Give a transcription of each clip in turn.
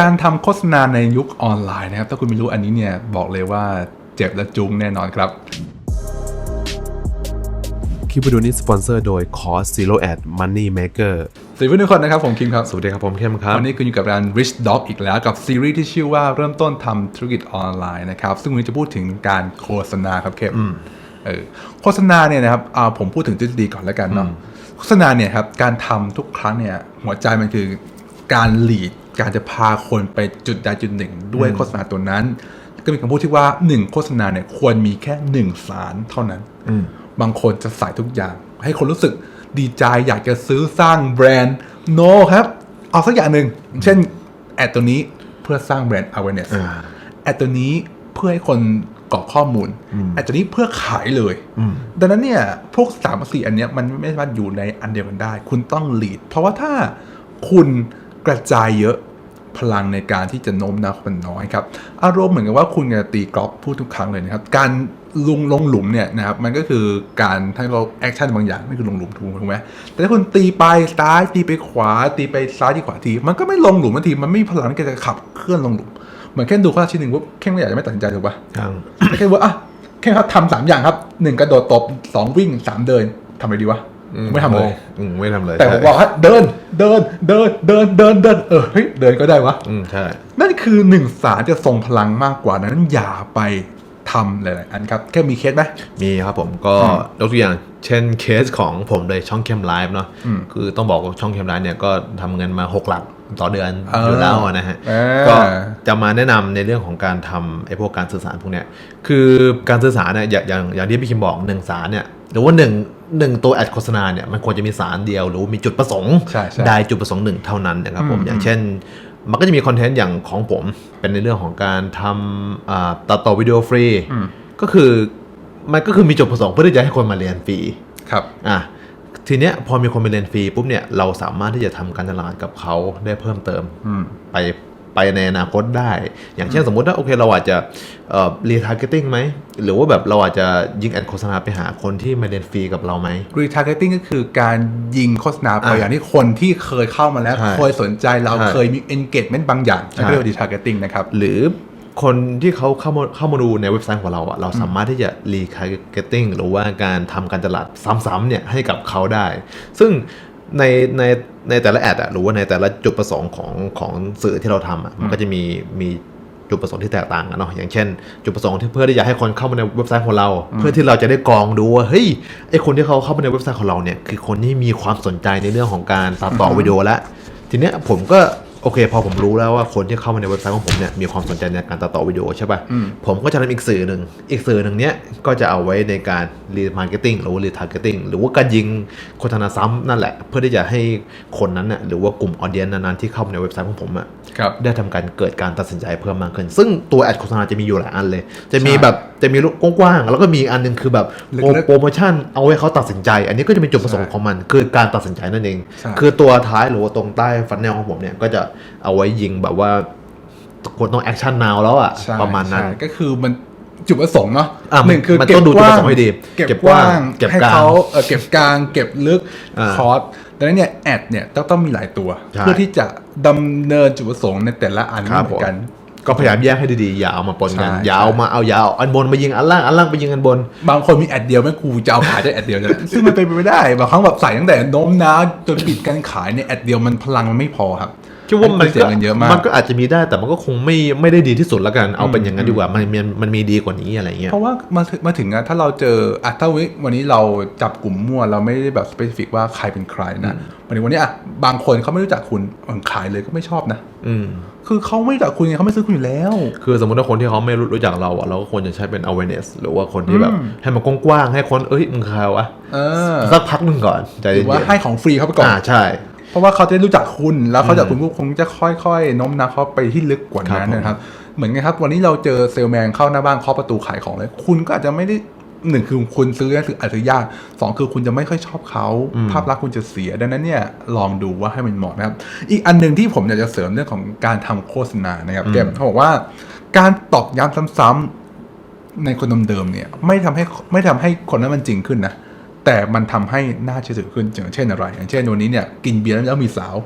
การทำโฆษณาในยุคออนไลน์นะครับ ถ้าคุณไม่รู้อันนี้เนี่ยบอกเลยว่าเจ็บและจุงแน่นอนครับ คลิปวิดีโอนี้สปอนเซอร์โดย Cost Zero Ad Money Maker สวัสดีทุกคนนะครับ ผมคิมครับ สวัสดีครับ ผมเข้มครับ วันนี้คุณอยู่กับร้าน Rich Dog อีกแล้วกับซีรีส์ที่ชื่อว่าเริ่มต้นทำธุรกิจออนไลน์นะครับ ซึ่งวันนี้จะพูดถึงการโฆษณาครับเข้มเออโฆษณาเนี่ยนะครับอ่าผมพูดถึงทฤษฎีก่อนแล้วกันเนาะโฆษณาเนี่ยครับการทำทุกครั้งเนี่ยหัวใจมันคือการหลีด การจะพาคนไปจุดใดจุดหนึ่ง ด้วยโฆษณาตัวนั้น ก็มีคำพูดที่ว่าหนึ่งโฆษณาเนี่ยควรมีแค่หนึ่งสารเท่านั้นบางคนจะใส่ทุกอย่าง ให้คนรู้สึกดีใจอยากจะซื้อสร้างแบรนด์ no ครับ เอาสักอย่างหนึ่งเช่นแอดตัวนี้เพื่อสร้างแบรนด์ awareness อ่าแอดตัวนี้เพื่อให้คนกรอกข้อมูลแอดตัวนี้เพื่อขายเลย ดังนั้นเนี่ยพวกสามสี่อันเนี้ยมันไม่สามารถอยู่ในอันเดียวกันได้ คุณต้อง lead เพราะว่าถ้าคุณกระจายเยอะ พลังในการที่จะโน้มน้าวคนมันน้อยครับอารมณ์เหมือนกับว่าคุณจะตีกอล์ฟพูดทุกครั้งเลยนะครับ การลุงลงหลุมเนี่ยนะครับมันก็คือการทั้งเราแอคชั่นบางอย่างนี่คือลงหลุมถูกถูกไหมแต่ถ้าคุณตีไปซ้ายตีไปขวา ตีไปซ้ายที่ขวาที มันก็ไม่ลงหลุมทันทีมันไม่มีพลังที่จะขับเคลื่อนลงหลุมเหมือนแค่ดูข้อชิ้นหนึ่งว่าแค่ไม่อยากจะไม่ตัดสินใจถูกปะยังแค่ว่าอะแค่ครับทำสามอย่างครับหนึ่งกระโดดตบสองวิ่งสามเดินทำอะไรดีวะ ไม่ทำเลยอืมไม่ทำเลยแต่ผมบอกว่าเดินเดินเดินเดินเดินเดินเออเฮ้ยเดินก็ได้วะอืมใช่นั่นคือหนึ่งสารจะทรงพลังมากกว่านั้นอย่าไปทำหลายๆอันครับ แค่มีเคสไหมมีครับผมก็ยกตัวอย่างเช่นเคสของผมเลยช่องเข้มไลฟ์เนาะอืมคือต้องบอกว่าช่องเข้มไลฟ์เนี่ยก็ทำเงินมา 6 หลักต่อเดือนเออออยู่แล้วนะฮะเออก็จะมาแนะนำในเรื่องของการทำไอ้พวกการสื่อสารพวกเนี้ยคือการสื่อสารเนี่ยอย่างอย่างอย่างที่พี่คิมบอกหนึ่งสารเนี่ย หรือว่าหนึ่งหนึ่งตัวแอดโฆษณาเนี่ยมันควรจะมีสารเดียว หรือว่ามีจุดประสงค์ใช่ใช่ใดจุดประสงค์หนึ่งเท่านั้นนะครับผมอืมอย่างเช่น มันก็จะมีคอนเทนต์อย่างของผมเป็นในเรื่องของการทำอ่าตัดต่อวิดีโอฟรีอืมก็คือมันก็คือมีจุดประสงค์เพื่อที่จะให้คนมาเรียนฟรีครับอะทีเนี้ยพอมีคนมาเรียนฟรีปุ๊บเนี่ยเราสามารถที่จะทำการตลาดกับเขาได้เพิ่มเติมอืมไป ไปในอนาคตได้ อย่างเช่นสมมุติว่าโอเคเราอาจจะเอ่อรีทาร์เก็ตติ้งไหม หรือว่าแบบเราอาจจะยิงแอดโฆษณาไปหาคนที่มาเรียนฟรีกับเราไหม retargeting ก็คือการยิงโฆษณาไปอะอย่างที่คนที่เคยเข้ามาแล้วใช่เคยสนใจเราใช่เคยมี engagement บางอย่างใช่นั่นก็เรียกว่า retargeting นะครับหรือคนที่เขาเข้ามาเข้ามาดูในเว็บไซต์ของเราอะเราสามารถที่จะรีคาร์เก็ตติ้งหรือว่าการทำการตลาดซ้ำๆเนี่ยให้กับเขาได้ ซึ่ง ในในในแต่ละแอดอะหรือว่าในแต่ละจุดประสงค์ของของสื่อที่เราทำอะมันก็จะมีมีจุดประสงค์ที่แตกต่างกันเนาะอย่างเช่น จุดประสงค์ที่เพื่อที่จะให้คนเข้ามาในเว็บไซต์ของเรา เพื่อที่เราจะได้กรองดูว่าเฮ้ยไอคนที่เขาเข้ามาในเว็บไซต์ของเราเนี่ยคือคนที่มีความสนใจในเรื่องของการตัดต่อวิดีโอแล้วทีเนี้ยผมก็ โอเค พอผมรู้แล้วว่าคนที่เข้ามาในเว็บไซต์ของผมเนี่ยมีความสนใจในการตัดต่อวิดีโอใช่ป่ะอืมผมก็จะทำอีกสื่อหนึ่ง อีกสื่อหนึ่งเนี้ยก็จะเอาไว้ในการรีมาร์เก็ตติ้งหรือว่ารีทาร์เก็ตติ้งหรือว่าการยิงโฆษณาซ้ำนั่นแหละ เพื่อที่จะให้คนนั้นน่ะหรือว่ากลุ่มออเดียนนั้นๆที่เข้ามาในเว็บไซต์ของผมอะครับได้ทำการเกิดการตัดสินใจเพิ่มมากขึ้น ซึ่งตัวแอดโฆษณาจะมีอยู่หลายอันเลย จะมีใช่แบบจะมีลูกกว้างๆแล้วก็มีอันหนึงคือแบบลึกๆโปรโมชั่นเอาไว้เขาตัดสินใจ อันนี้ก็จะเป็นจุดประสงค์ใช่ของมัน คือการตัดสินใจนั่นเองใช่คือตัวท้ายหรือว่าตรงใต้ฟันแนลของผมเนี่ยก็จะเอาไว้ยิงแบบว่าคนต้องแอคชั่นนาวแล้วอะใช่ประมาณนั้นใช่ก็คือมันจุดประสงค์เนาะอะหนึ่งคือมันเก็บต้องดูกจุดว้าประงสงค์ให้ดีเก็บเก็บกว้างกว้างเก็บให้กลางเขาเออเก็บกลาง เก็บลึกอ่าคอร์สดังนั้นเนี่ยแอดเนี่ยต้องต้องมีหลายตัวใช่เพื่อที่จะดำเนินจุดประสงค์ในแต่ละอันครับไม่เหมือนกัน ก็พยายามแยกให้ดีๆอย่าเอามาปนกันใช่อย่าเอามาเอาอย่าเอาอันบนมายิงอันล่างอันล่างไปยิงอันบน บางคนมีแอดเดียวแม่งกูจะเอาขายได้แอดเดียวเลยซึ่งมันเป็นไปไม่ได้บางครั้งแบบใส่ตั้งแต่โน้มน้าวจนปิดการขายเนี่ยแอดเดียวมันพลังมันไม่พอครับ คิดว่ามันเสียเงินเยอะมาก มันก็อาจจะมีได้แต่มันก็คงไม่ไม่ได้ดีที่สุดแล้วกันเอาเป็นอย่างนั้นดีกว่ามันมันมันมีดีกว่านี้อะไรเงี้ยเพราะว่ามาถึงมาถึงอะถ้าเราเจออะถ้าวิวันนี้เราจับกลุ่มมั่วเราไม่ได้แบบสเปซิฟิกว่าใครเป็นใครนะวันนี้วันนี้อะบางคนเขาไม่รู้จักคุณมันขายเลยก็ไม่ชอบนะ อืมคือเขาไม่รู้จักคุณไงเขาไม่ซื้อคุณอยู่แล้ว คือสมมติว่าคนที่เขาไม่รู้รู้จักเราอะเราก็ควรจะใช้เป็น awareness หรือว่าคนที่แบบอืมให้มันกว้างๆให้คนเอ้ยมึงใครวะเออสักพักหนึ่งก่อนใจหเย็รืนอว่าๆให้ของฟรีเขาไปก่อนอ่าใช่ เพราะว่าเขาจะได้รู้จักคุณแล้วเขาจากคุณปุ๊บคงจะค่อยๆโน้มน้าวเขาไปที่ลึกกว่านั้นครับผมนะครับ เหมือนไงครับ วันนี้เราเจอเซลแมนเข้าหน้าบ้านเคาะประตูขายของเลย คุณก็อาจจะไม่ได้หนึ่งคือคุณซื้อได้คืออาจจะยากสองคือคุณจะไม่ค่อยชอบเขา ภาพลักษณ์คุณจะเสีย ดังนั้นเนี่ยลองดูว่าให้มันเหมาะนะครับ อีกอันหนึ่งที่ผมอยากจะเสริมเรื่องของการทำโฆษณานะครับเกมเขาบอกว่า การตอกย้ำซ้ำๆในคนเดิมๆเนี่ย ไม่ทำให้ไม่ทำให้คนนั้นมันจริงขึ้นนะ แต่มันทำให้น่าเชื่อถือขึ้นอย่างเช่นอะไร อย่างเช่นวันนี้เนี่ยกินเบียร์แล้วมีสาว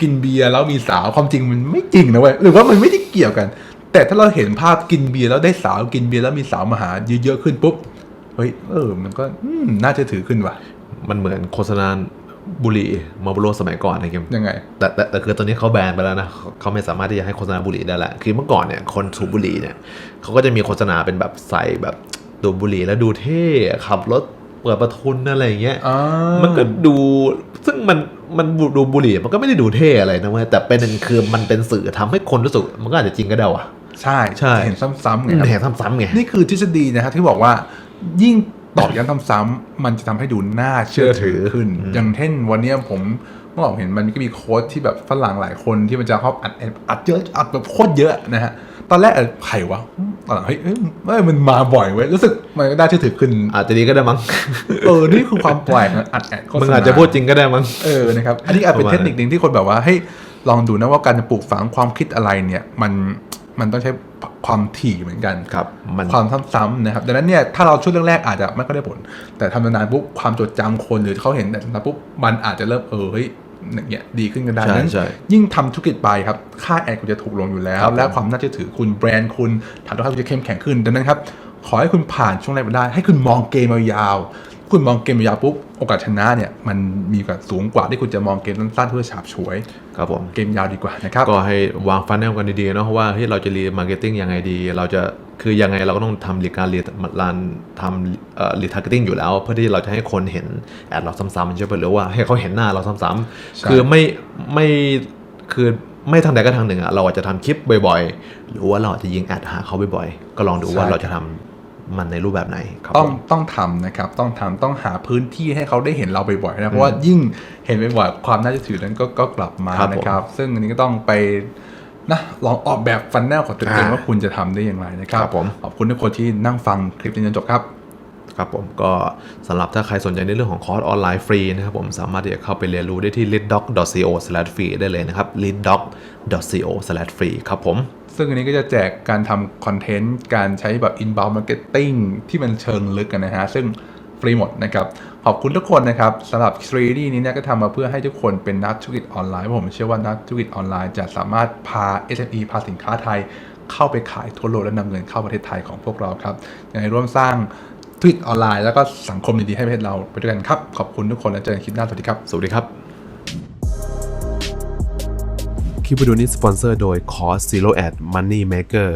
กินเบียร์แล้วมีสาวความจริงมันไม่จริงนะเว้ยหรือว่ามันไม่ได้เกี่ยวกัน แต่ถ้าเราเห็นภาพกินเบียร์แล้วได้สาวกินเบียร์แล้วมีสาวมาหาเยอะๆขึ้นปุ๊บเฮ้ยเออ มันก็อืมน่าจะถือขึ้นว่ะมันเหมือนโฆษณาบุหรี่มาร์บโลสมัยก่อนนะเกมยังไงแต่แต่แต่คือตอนนี้เขาแบนไปแล้วนะเขาเขาไม่สามารถที่จะให้โฆษณาบุหรี่ได้แล้วคือเมื่อก่อนเนี่ยคนสูบบุหรี่เนี่ยเขาก็จะมีโฆษณาเป็นแบบใส่แบบดูดบุหรี่แล้วดูเท่ขับรถ เปิดประทุนอะไรอย่างเงี้ยอ่ามันก็ดูซึ่งมันมันดูบุหรี่มันก็ไม่ได้ดูเท่อะไรนะเว้ยแต่เป็นคือมันเป็นสื่อทำให้คนรู้สึกมันก็อาจจะจริงก็ได้ว่ะใช่ใช่เห็นซ้ำๆไงครับแหนซ้ำๆไงนี่คือทฤษฎีนะครับที่บอกว่ายิ่งตอกย้ำซ้ำๆมันจะทำให้ดูน่าเชื่อถือขึ้น อย่างเช่นวันเนี้ยผมเมื่อก่อนเห็นมันก็มีโค้ดที่แบบฝรั่งหลายคนที่มันจะชอบอัดอัดเยอะอัดแบบโคตรเยอะนะฮะ ตอนแรกเออใครวะตอนหลังเฮ้ยเอ้ยเอ้ยมันมาบ่อยเว้ยรู้สึกมันก็น่าเชื่อถือขึ้น อาจจะดีก็ได้มั้ง เออ นี่คือความแปลกนะอัดแอดโฆษณามึงอาจจะพูดจริงก็ได้มั้ง เออนะครับอันนี้อาจเป็นประมาณ เทคนิคหนึ่งที่คนแบบว่าให้ยลองดูนะว่าการจะปลูกฝังความคิดอะไรเนี่ย มันมันต้องใช้ความถี่เหมือนกัน ครับ มัน ความซ้ำๆนะครับดังนั้นเนี่ยถ้าเราช่วยเรื่องแรกอาจจะไม่ค่อยได้ผล แต่ทำนานๆปุ๊บความจดจำคนหรือเขาเห็นแต่นานๆปุ๊บมันอาจจะเริ่มเออเฮ้ย อย่างเงี้ยดีขึ้นกันได้ใช่นั้นใช่ยิ่งทำธุรกิจไปครับ ค่าแอดคุณจะถูกลงอยู่แล้วครับและความน่าเชื่อถือคุณแบรนด์คุณฐานลูกค้าคุณจะเข้มแข็งขึ้น ดังนั้นครับ ขอให้คุณผ่านช่วงแรกไปได้ ให้คุณมองเกมยาวๆคุณมองเกมยาวปุ๊บ โอกาสชนะเนี่ยมันมีโอกาสสูงกว่าที่คุณจะมองเกมสั้นๆเพื่อฉาบฉวย ครับผมเกมยาวดีกว่านะครับก็ให้วางฟันแนลกันดีๆเนาะว่าเฮ้ยเราจะรีมาร์เก็ตติ้งยังไงดี เราจะคือยังไงเราก็ต้องทำรีการรีรันทำเอ่อรีทาร์เก็ตติ้งอยู่แล้ว เพื่อที่เราจะให้คนเห็นแอดเราซ้ำๆใช่ไหมหรือว่าให้เขาเห็นหน้าเราซ้ำใช่ๆคือไม่ไม่คือไม่ทางใดก็ทางหนึ่งอะเราอาจจะทำคลิปบ่อยๆ หรือว่าเราอาจจะยิงแอดหาเขาบ่อยๆ ก็ลองดูว่าเราจะทำ มันในรูปแบบไหนครับต้องผมต้องทำนะครับต้องทำต้องหาพื้นที่ให้เขาได้เห็นเราบ่อยๆนะเพราะว่ายิ่งเห็นบ่อยๆความน่าจะถือนั้นก็ก็กลับมาครับผมนะครับ ซึ่งอันนี้ก็ต้องไปนะลองออกแบบฟันแนลของตัวเองอ่าว่าคุณจะทำได้อย่างไรนะครับครับผมขอบคุณทุกคนที่นั่งฟังคลิปนี้จนจบครับครับผมก็สำหรับถ้าใครสนใจในเรื่องของคอร์สออนไลน์ฟรีนะครับผมสามารถที่จะเข้าไปเรียนรู้ได้ที่ leaddoc.co/free ได้เลยนะครับ leaddoc.co/free ครับผม ซึ่งอันนี้ก็จะแจกการทำคอนเทนต์ การใช้แบบ inbound marketing ที่มันเชิงลึกกันนะฮะ ซึ่งฟรีหมดนะครับ ขอบคุณทุกคนนะครับสำหรับซีรีส์นี้เนี่ยก็ทำมาเพื่อให้ทุกคนเป็นนักธุรกิจออนไลน์ ผมเชื่อว่านักธุรกิจออนไลน์จะสามารถพา SME พาสินค้าไทย เข้าไปขายทั่วโลกและนำเงินเข้าประเทศไทยของพวกเราครับยังไงร่วมสร้างธุรกิจออนไลน์แล้วก็สังคมดีๆให้ประเทศเราไปด้วยกันครับ ขอบคุณทุกคนและเจอกันคลิปหน้าสวัสดีครับ สวัสดีครับ คลิปวิดีโอนี้สปอนเซอร์โดย Cost Zero Ad Money Maker